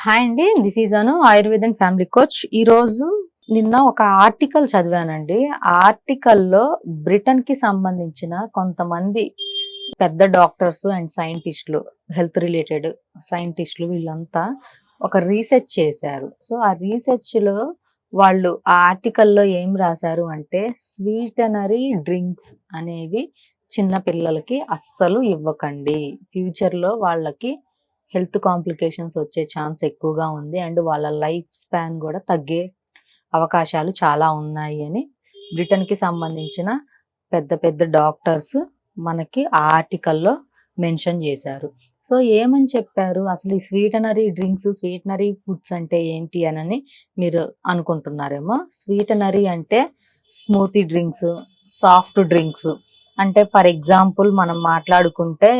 Hi అండి this is Anu ఆయుర్వేదన్ family coach ఈ రోజు నిన్న ఒక ఆర్టికల్ చదివానండి. ఆ ఆర్టికల్లో బ్రిటన్కి సంబంధించిన కొంతమంది పెద్ద డాక్టర్స్ అండ్ సైంటిస్టులు హెల్త్ రిలేటెడ్ సైంటిస్టులు వీళ్ళంతా ఒక రీసెర్చ్ చేశారు. సో ఆ రీసెర్చ్లో వాళ్ళు ఆ ఆర్టికల్లో ఏం రాశారు అంటే స్వీటనరీ డ్రింక్స్ అనేవి చిన్న పిల్లలకి అస్సలు ఇవ్వకండి. ఫ్యూచర్లో వాళ్ళకి హెల్త్ కాంప్లికేషన్స్ వచ్చే ఛాన్స్ ఎక్కువగా ఉంది. అండ్ వాళ్ళ లైఫ్ స్పాన్ కూడా తగ్గే అవకాశాలు చాలా ఉన్నాయి అని. బ్రిటన్కి సంబంధించిన పెద్ద పెద్ద డాక్టర్స్ మనకి ఆ ఆర్టికల్లో మెన్షన్ చేశారు. సో ఏమని చెప్పారు? అసలు ఈ స్వీటనరీ డ్రింక్స్ స్వీటనరీ ఫుడ్స్ అంటే ఏంటి అని మీరు అనుకుంటున్నారేమో? స్వీటనరీ అంటే స్మూతీ డ్రింక్స్ సాఫ్ట్ డ్రింక్స్ అంటే ఫర్ ఎగ్జాంపుల్ మనం మాట్లాడుకుంటే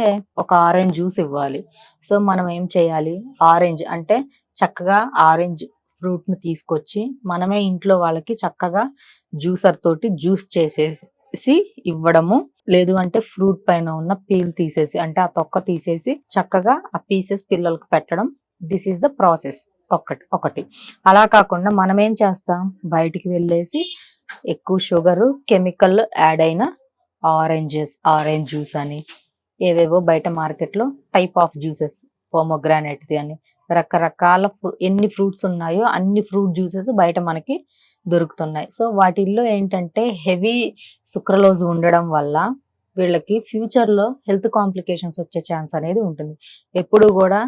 ఒక ఆరెంజ్ జ్యూస్ ఇవ్వాలి. సో మనం ఏం చేయాలి? ఆరెంజ్ అంటే చక్కగా ఆరెంజ్ ఫ్రూట్ని తీసుకొచ్చి మనమే ఇంట్లో వాళ్ళకి చక్కగా జ్యూసర్ తోటి జ్యూస్ చేసేసి ఇవ్వడము. లేదు అంటే ఫ్రూట్ పైన ఉన్న పీల్ తీసేసి అంటే ఆ తొక్క తీసేసి చక్కగా ఆ పీసెస్ పిల్లలకు పెట్టడం. దిస్ ఈస్ ద ప్రాసెస్ ఒకటి ఒకటి. అలా కాకుండా మనం ఏం చేస్తాం? బయటికి వెళ్ళేసి ఎక్కువ షుగర్ కెమికల్ యాడ్ అయిన ఆరెంజెస్ ఆరెంజ్ జ్యూస్ అని ఏవేవో బయట మార్కెట్లో టైప్ ఆఫ్ జ్యూసెస్ పోమోగ్రానైట్ది అని రకరకాల ఎన్ని ఫ్రూట్స్ ఉన్నాయో అన్ని ఫ్రూట్ జ్యూసెస్ బయట మనకి దొరుకుతున్నాయి. సో వాటిల్లో ఏంటంటే హెవీ సుక్రలోజ్ ఉండడం వల్ల వీళ్ళకి ఫ్యూచర్లో హెల్త్ కాంప్లికేషన్స్ వచ్చే ఛాన్స్ అనేది ఉంటుంది. ఎప్పుడు కూడా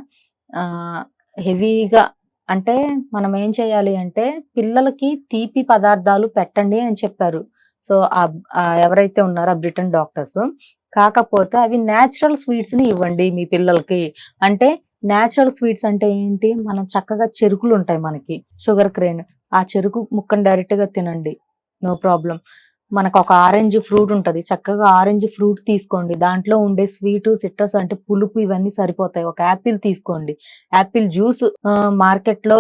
హెవీగా అంటే మనం ఏం చేయాలి అంటే పిల్లలకి తీపి పదార్థాలు పెట్టండి అని చెప్పారు. సో ఎవరైతే ఉన్నారో ఆ బ్రిటన్ డాక్టర్స్ కాకపోతే అవి న్యాచురల్ స్వీట్స్ని ఇవ్వండి మీ పిల్లలకి. అంటే న్యాచురల్ స్వీట్స్ అంటే ఏంటి? మనం చక్కగా చెరుకులు ఉంటాయి మనకి. షుగర్ క్రేన్ ఆ చెరుకు ముక్కను డైరెక్ట్గా తినండి. నో ప్రాబ్లం మనకు ఒక ఆరెంజ్ ఫ్రూట్ ఉంటది. చక్కగా ఆరెంజ్ ఫ్రూట్ తీసుకోండి. దాంట్లో ఉండే స్వీట్ సిట్రస్ అంటే పులుపు ఇవన్నీ సరిపోతాయి. ఒక యాపిల్ తీసుకోండి. యాపిల్ జ్యూస్ మార్కెట్లో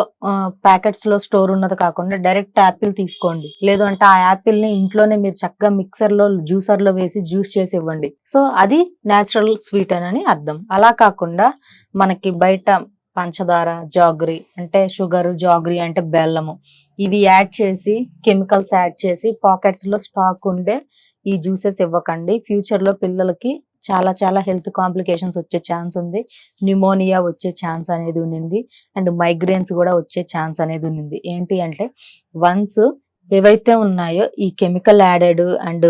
ప్యాకెట్స్లో స్టోర్ ఉన్నది కాకుండా డైరెక్ట్ యాపిల్ తీసుకోండి. లేదు అంటే ఆ యాపిల్ని ఇంట్లోనే మీరు చక్కగా మిక్సర్లో జ్యూసర్లో వేసి జ్యూస్ చేసి ఇవ్వండి సో అది నేచురల్ స్వీట్ అని అర్థం. అలా కాకుండా మనకి బయట పంచదార జాగ్రీ అంటే షుగర్ జాగ్రీ అంటే బెల్లము. ఇవి యాడ్ చేసి కెమికల్స్ యాడ్ చేసి పాకెట్స్లో స్టాక్ ఉండే ఈ జ్యూసెస్ ఇవ్వకండి. ఫ్యూచర్లో పిల్లలకి చాలా చాలా హెల్త్ కాంప్లికేషన్స్ వచ్చే ఛాన్స్ ఉంది. న్యూమోనియా వచ్చే ఛాన్స్ అనేది ఉన్నింది. అండ్ మైగ్రేన్స్ కూడా వచ్చే ఛాన్స్ అనేది ఉన్నింది. ఏంటి అంటే వన్స్ ఏవైతే ఉన్నాయో ఈ కెమికల్ యాడెడ్ అండ్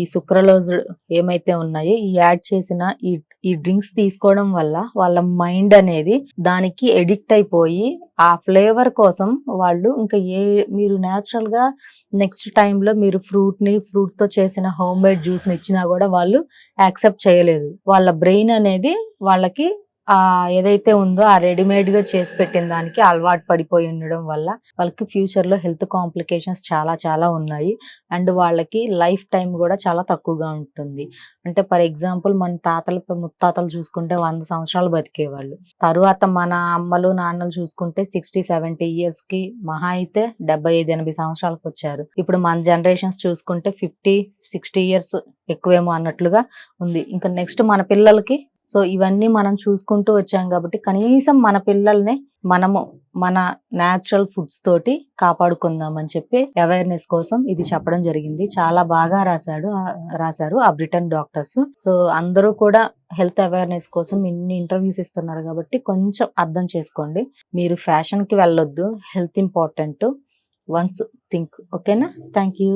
ఈ సుక్రలోజ్ ఏమైతే ఉన్నాయో ఈ యాడ్ చేసిన ఈ ఈ డ్రింక్స్ తీసుకోవడం వల్ల వాళ్ళ మైండ్ అనేది దానికి ఎడిక్ట్ అయిపోయి ఆ ఫ్లేవర్ కోసం వాళ్ళు ఇంకా ఏ మీరు న్యాచురల్గా నెక్స్ట్ టైంలో మీరు ఫ్రూట్ని చేసిన హోమ్ మేడ్ జ్యూస్ని ఇచ్చినా కూడా వాళ్ళు యాక్సెప్ట్ చేయలేదు. వాళ్ళ బ్రెయిన్ అనేది వాళ్ళకి ఆ ఏదైతే ఉందో ఆ రెడీమేడ్గా చేసి పెట్టిన దానికి అలవాటు పడిపోయి ఉండడం వల్ల వాళ్ళకి ఫ్యూచర్లో హెల్త్ కాంప్లికేషన్స్ చాలా చాలా ఉన్నాయి. అండ్ వాళ్ళకి లైఫ్ టైం కూడా చాలా తక్కువగా ఉంటుంది. అంటే ఫర్ ఎగ్జాంపుల్ మన తాతలు ముత్తాతలు చూసుకుంటే వంద సంవత్సరాలు బతికేవాళ్ళు. తరువాత మన అమ్మలు నాన్నలు చూసుకుంటే సిక్స్టీ సెవెంటీ ఇయర్స్కి మహా అయితే డెబ్బై ఐదు ఎనభై సంవత్సరాలకు వచ్చారు. ఇప్పుడు మన జనరేషన్స్ చూసుకుంటే ఫిఫ్టీ సిక్స్టీ ఇయర్స్ ఎక్కువేమో అన్నట్లుగా ఉంది. ఇంకా నెక్స్ట్ మన పిల్లలకి సో ఇవన్నీ మనం చూసుకుంటూ వచ్చాం కాబట్టి కనీసం మన పిల్లల్ని మనము మన న్యాచురల్ ఫుడ్స్ తోటి కాపాడుకుందాం అని చెప్పి అవేర్నెస్ కోసం ఇది చెప్పడం జరిగింది. చాలా బాగా రాశాడు రాశారు ఆ బ్రిటన్ డాక్టర్స్ సో అందరూ కూడా హెల్త్ అవేర్నెస్ కోసం ఇన్ని ఇంటర్వ్యూస్ ఇస్తున్నారు కాబట్టి కొంచెం అర్థం చేసుకోండి. మీరు ఫ్యాషన్కి వెళ్ళొద్దు హెల్త్ ఇంపార్టెంట్ వన్స్ థింక్ ఓకేనా థ్యాంక్ యూ